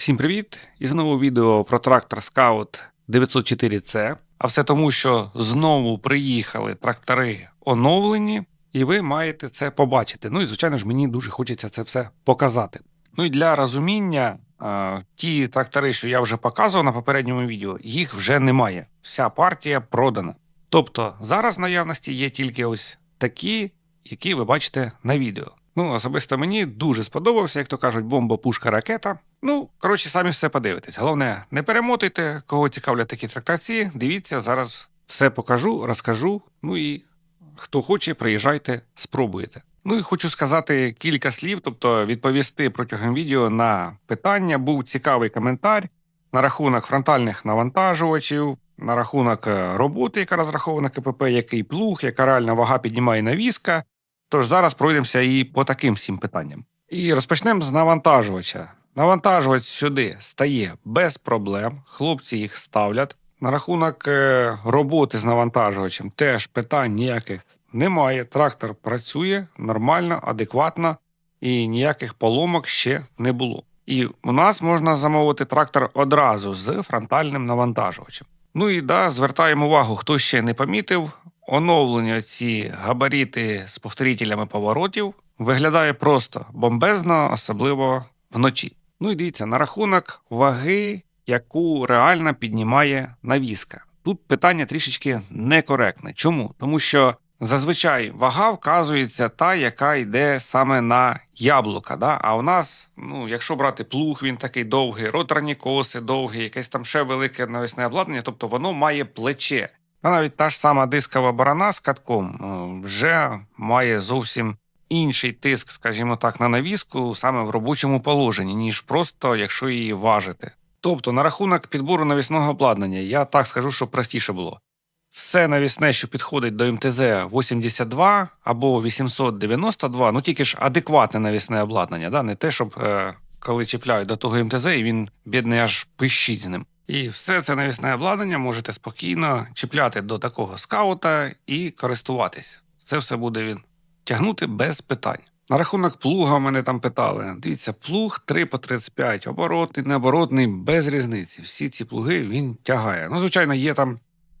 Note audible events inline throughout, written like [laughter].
Всім привіт! І знову відео про трактор Scout 904C. А все тому, що знову приїхали трактори оновлені, і ви маєте це побачити. Ну і звичайно ж, мені дуже хочеться це все показати. Ну і для розуміння, ті трактори, що я вже показував на попередньому відео, їх вже немає. Вся партія продана. Тобто зараз в наявності є тільки ось такі, які ви бачите на відео. Ну, особисто мені дуже сподобався, як то кажуть, бомба, пушка, ракета. Ну, коротше, самі все подивитесь. Головне, не перемотуйте, кого цікавлять такі трактації. Дивіться, зараз все покажу, розкажу. Ну і хто хоче, приїжджайте, спробуйте. Ну і хочу сказати кілька слів, тобто відповісти протягом відео на питання. Був цікавий коментар на рахунок фронтальних навантажувачів, на рахунок е, роботи, яка розрахована КПП, який плуг, яка реальна вага піднімає навіска. Тож зараз пройдемося і по таким всім питанням. І розпочнемо з навантажувача. Навантажувач сюди стає без проблем. Хлопці їх ставлять. На рахунок е, роботи з навантажувачем теж питань ніяких немає. Трактор працює нормально, адекватно і ніяких поломок ще не було. І у нас можна замовити трактор одразу з фронтальним навантажувачем. Ну і да, звертаємо увагу, хто ще не помітив. Оновлені ці габарити з повторителями поворотів виглядає просто бомбезно, особливо вночі. Ну і дивіться, на рахунок ваги, яку реально піднімає навіска. Тут питання трішечки некоректне. Чому? Тому що зазвичай вага вказується та, яка йде саме на яблука. Да? А у нас, ну, якщо брати плуг, він такий довгий, роторні коси довгі, якесь там ще велике навісне обладнання, тобто воно має плече. А навіть та ж сама дискова барана з катком е, вже має зовсім інший тиск, скажімо так, на навіску саме в робочому положенні, ніж просто якщо її важити. Тобто, на рахунок підбору навісного обладнання, я так скажу, що простіше було. Все навісне, що підходить до МТЗ 82 або 892, ну тільки ж адекватне навісне обладнання, да? не те, щоб е, коли чіпляють до того МТЗ, і він бідний аж пищить з ним. І все це навісне обладнання можете спокійно чіпляти до такого скаута і користуватись. Це все буде він тягнути без питань. На рахунок плуга мене там питали. Дивіться, плуг 3 по 35, оборотний, необоротний, без різниці. Всі ці плуги він тягає. Ну, звичайно, є там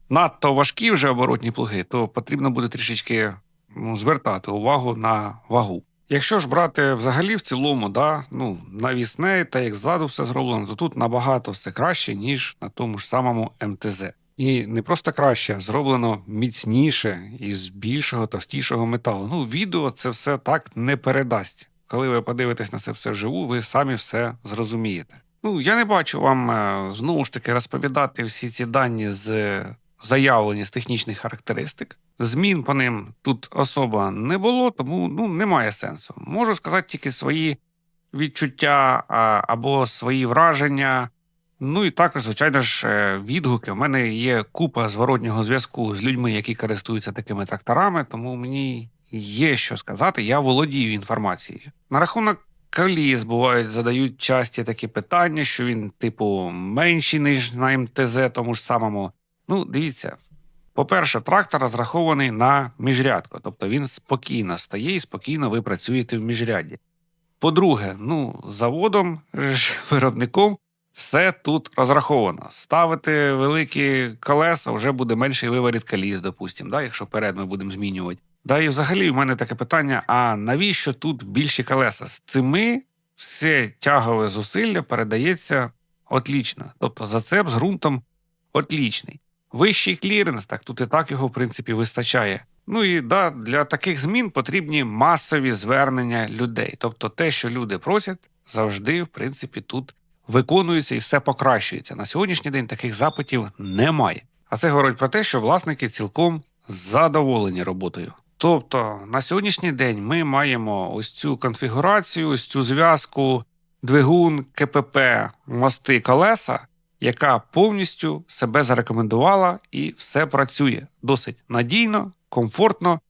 надто важкі вже оборотні плуги, то потрібно буде трішечки ну, звертати увагу на вагу. Якщо ж брати взагалі в цілому, да, ну, навісне, та як ззаду все зроблено, то тут набагато все краще, ніж на тому ж самому МТЗ. І не просто краще, а зроблено міцніше із більшого, товстішого металу. Ну, відео це все так не передасть. Коли ви подивитесь на це все вживу, ви самі все зрозумієте. Ну, я не бачу вам е, знову ж таки розповідати всі ці дані з заявлені з технічних характеристик. Змін по ним тут особа не було, тому ну, немає сенсу. Можу сказати тільки свої відчуття або свої враження. Ну і також, звичайно ж, е, відгуки. У мене є купа зворотнього зв'язку з людьми, які користуються такими тракторами, тому мені є що сказати. Я володію інформацією. На рахунок коліс бувають, задають часті такі питання, що він, типу, менший, ніж на МТЗ, тому ж самому. Ну, дивіться. По-перше, трактор розрахований на міжрядку, тобто він спокійно стає і спокійно ви працюєте в міжряді. По-друге, ну, заводом, виробником все тут розраховано. Ставити великі колеса вже буде менший виворіт коліс, допустимо, да, якщо перед ми будемо змінювати. Да, і взагалі в мене таке питання: а навіщо тут більші колеса? З цими все тягове зусилля передається отлічно. Тобто зацеп з ґрунтом отлічний. Вищий кліренс, так тут і так його, в принципі, вистачає. Ну і да, для таких змін потрібні масові звернення людей. Тобто те, що люди просять, завжди, в принципі, тут виконується і все покращується. На сьогоднішній день таких запитів немає. А це говорить про те, що власники цілком задоволені роботою. Тобто на сьогоднішній день ми маємо ось цю конфігурацію, ось цю зв'язку двигун, КПП, мости, колеса, яка повністю себе зарекомендувала і все працює досить надійно, комфортно,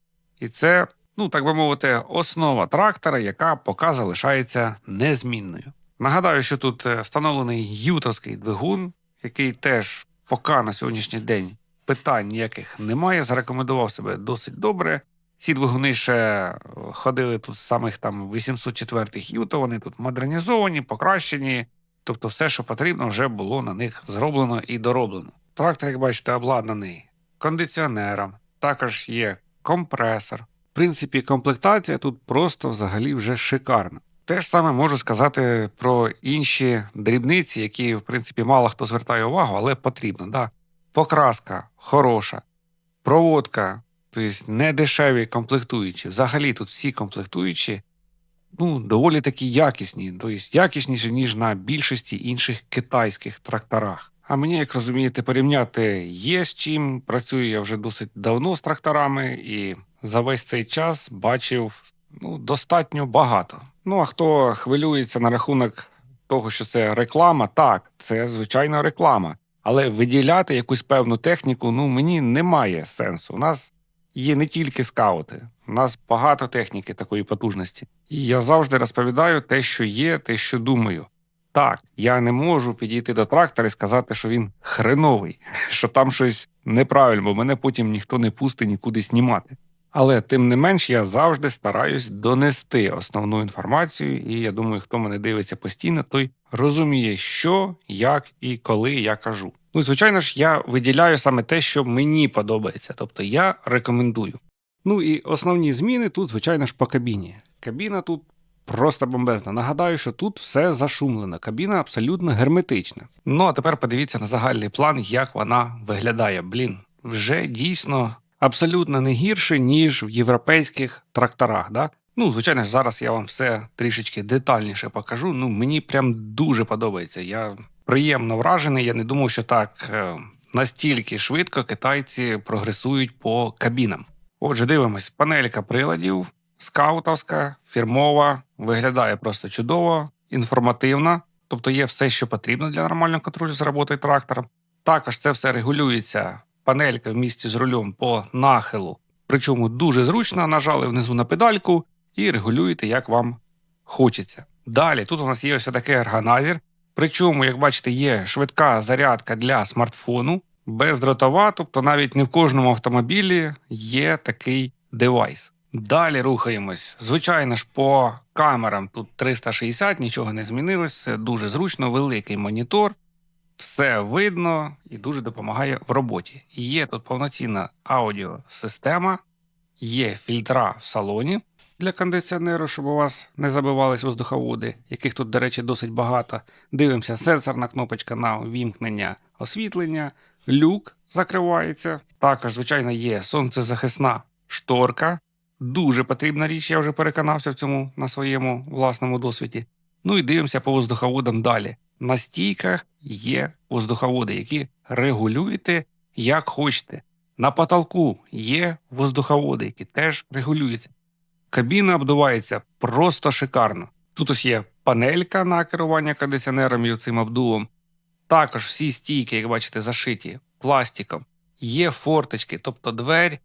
і це, ну так би мовити, основа трактора, яка поки залишається незмінною. Нагадаю, що тут е, встановлений ютовський двигун, який теж поки на сьогоднішній день питань ніяких немає, зарекомендував себе досить добре. Ці двигуни ще ходили тут з самих там 804 юто, вони тут модернізовані, покращені. тобто все, що потрібно, вже було на них зроблено і дороблено. Трактор, як бачите, обладнаний кондиціонером, також є компресор. В принципі, комплектація тут просто взагалі вже шикарна. Те ж саме можу сказати про інші дрібниці, які, в принципі, мало хто звертає увагу, але потрібно. Да? Покраска хороша, проводка, тобто не дешеві комплектуючі. Взагалі тут всі комплектуючі ну, доволі такі якісні, тобто якісніші, ніж на більшості інших китайських тракторах. А мені, як розумієте, порівняти є з чим. Працюю я вже досить давно з тракторами і за весь цей час бачив ну, достатньо багато. Ну а хто хвилюється на рахунок того, що це реклама, так, це звичайно реклама. Але виділяти якусь певну техніку ну мені немає сенсу. У нас є не тільки скаути, у нас багато техніки такої потужності. І я завжди розповідаю те, що є, те, що думаю. Так, я не можу підійти до трактора і сказати, що він хреновий, [laughs] що там щось неправильно, бо мене потім ніхто не пустить нікуди знімати. Але тим не менш я завжди стараюсь донести основну інформацію, і я думаю, хто мене дивиться постійно, той розуміє, що, як і коли я кажу. Ну і звичайно ж, я виділяю саме те, що мені подобається, тобто я рекомендую. Ну і основні зміни тут, звичайно ж, по кабіні. Кабіна тут просто бомбезна. Нагадаю, що тут все зашумлено, кабіна абсолютно герметична. Ну а тепер подивіться на загальний план, як вона виглядає. Блін, вже дійсно абсолютно не гірше, ніж в європейських тракторах. Да? Ну, звичайно ж, зараз я вам все трішечки детальніше покажу. Ну, мені прям дуже подобається. Я приємно вражений. Я не думав, що так е, настільки швидко китайці прогресують по кабінам. Отже, дивимось, панелька приладів, скаутовська, фірмова, виглядає просто чудово, інформативна, тобто є все, що потрібно для нормального контролю з роботою трактора. Також це все регулюється панелька в місті з рулем по нахилу. Причому дуже зручно нажали внизу на педальку і регулюєте, як вам хочеться. Далі тут у нас є ось такий органайзер. Причому, як бачите, є швидка зарядка для смартфону, бездротова, тобто навіть не в кожному автомобілі є такий девайс. Далі рухаємось. Звичайно ж, по камерам тут 360, нічого не змінилось, все дуже зручно, великий монітор, все видно і дуже допомагає в роботі. Є тут повноцінна аудіосистема, є фільтра в салоні для кондиціонеру, щоб у вас не забивались воздуховоди, яких тут, до речі, досить багато. Дивимося, сенсорна кнопочка на вімкнення освітлення, люк закривається. Також, звичайно, є сонцезахисна шторка. Дуже потрібна річ, я вже переконався в цьому на своєму власному досвіді. Ну і дивимося по воздуховодам далі. На стійках є воздуховоди, які регулюєте як хочете. На потолку є воздуховоди, які теж регулюються. Кабіна обдувається просто шикарно. Тут ось є панелька на керування кондиціонером і цим обдувом. Також всі стійки, як бачите, зашиті пластиком. Є форточки, тобто двері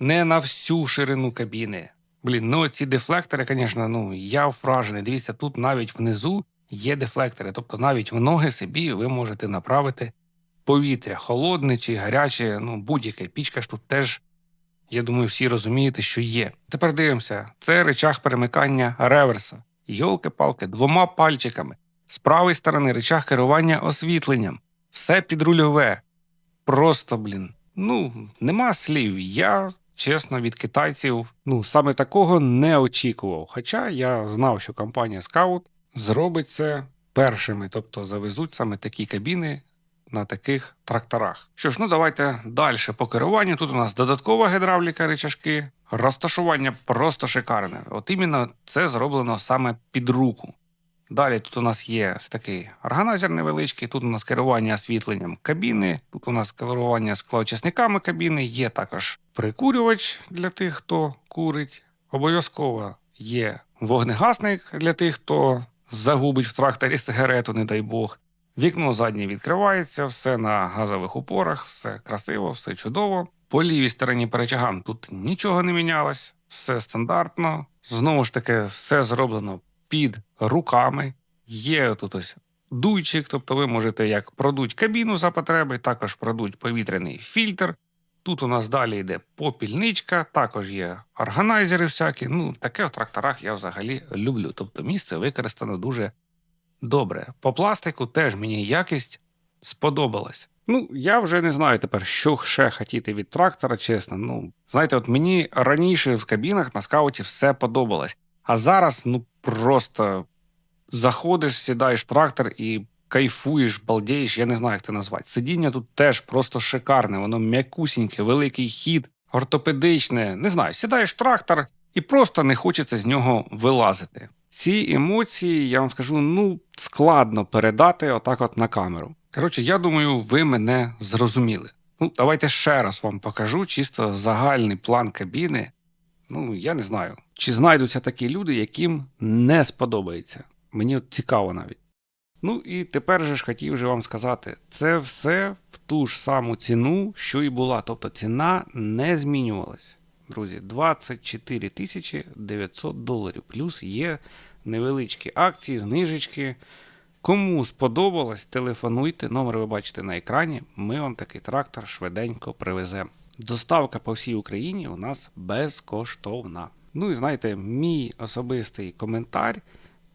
не на всю ширину кабіни. Блін, ну ці дефлектори, звісно, ну я вражений. Дивіться, тут навіть внизу є дефлектори, тобто навіть в ноги собі ви можете направити повітря, холодне чи гаряче, ну будь-яке. Пічка ж тут теж, я думаю, всі розумієте, що є. Тепер дивимося, це речах перемикання реверса. Йолки-палки, двома пальчиками. З правої сторони речах керування освітленням. Все підрульове. Просто, блін. Ну, нема слів. Я чесно, від китайців ну саме такого не очікував. Хоча я знав, що компанія Scout зробить це першими, тобто завезуть саме такі кабіни на таких тракторах. Що ж, ну давайте далі по керуванню. Тут у нас додаткова гідравліка речашки, розташування просто шикарне. От іменно це зроблено саме під руку. Далі тут у нас є такий органайзер невеличкий, тут у нас керування освітленням кабіни, тут у нас керування склоочисниками кабіни, є також прикурювач для тих, хто курить. Обов'язково є вогнегасник для тих, хто загубить в тракторі сигарету, не дай Бог. Вікно заднє відкривається, все на газових упорах, все красиво, все чудово. По лівій стороні перечагам тут нічого не мінялось, все стандартно. Знову ж таки, все зроблено під руками. Є тут ось дуйчик, тобто ви можете як продуть кабіну за потреби, також продуть повітряний фільтр. Тут у нас далі йде попільничка, також є органайзери всякі. Ну, таке в тракторах я взагалі люблю. Тобто місце використано дуже добре. По пластику теж мені якість сподобалась. Ну, я вже не знаю тепер, що ще хотіти від трактора, чесно. Ну, знаєте, от мені раніше в кабінах на скауті все подобалось. А зараз, ну, просто заходиш, сідаєш в трактор і кайфуєш, балдієш, я не знаю, як це назвати. Сидіння тут теж просто шикарне, воно м'якусіньке, великий хід, ортопедичне. Не знаю, сідаєш в трактор і просто не хочеться з нього вилазити. Ці емоції, я вам скажу, ну, складно передати отак от на камеру. Коротше, я думаю, ви мене зрозуміли. Ну, давайте ще раз вам покажу чисто загальний план кабіни. Ну, я не знаю, чи знайдуться такі люди, яким не сподобається. Мені от цікаво навіть. Ну і тепер же ж хотів же вам сказати, це все в ту ж саму ціну, що і була. Тобто ціна не змінювалась. Друзі, 24 тисячі 900 доларів. Плюс є невеличкі акції, знижечки. Кому сподобалось, телефонуйте, номер ви бачите на екрані. Ми вам такий трактор швиденько привеземо. Доставка по всій Україні у нас безкоштовна. Ну і знаєте, мій особистий коментар.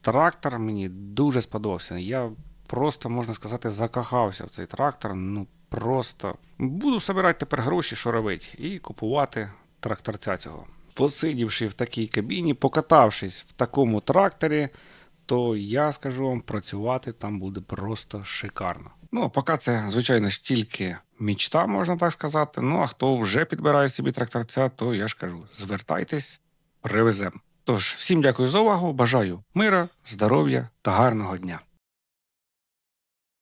Трактор мені дуже сподобався. Я просто, можна сказати, закохався в цей трактор. Ну просто буду збирати тепер гроші, що робити, і купувати тракторця цього. Посидівши в такій кабіні, покатавшись в такому тракторі, то я скажу вам, працювати там буде просто шикарно. Ну, а поки це, звичайно ж, тільки мічта, можна так сказати. Ну, а хто вже підбирає собі тракторця, то я ж кажу, звертайтесь, привеземо. Тож, всім дякую за увагу, бажаю мира, здоров'я та гарного дня.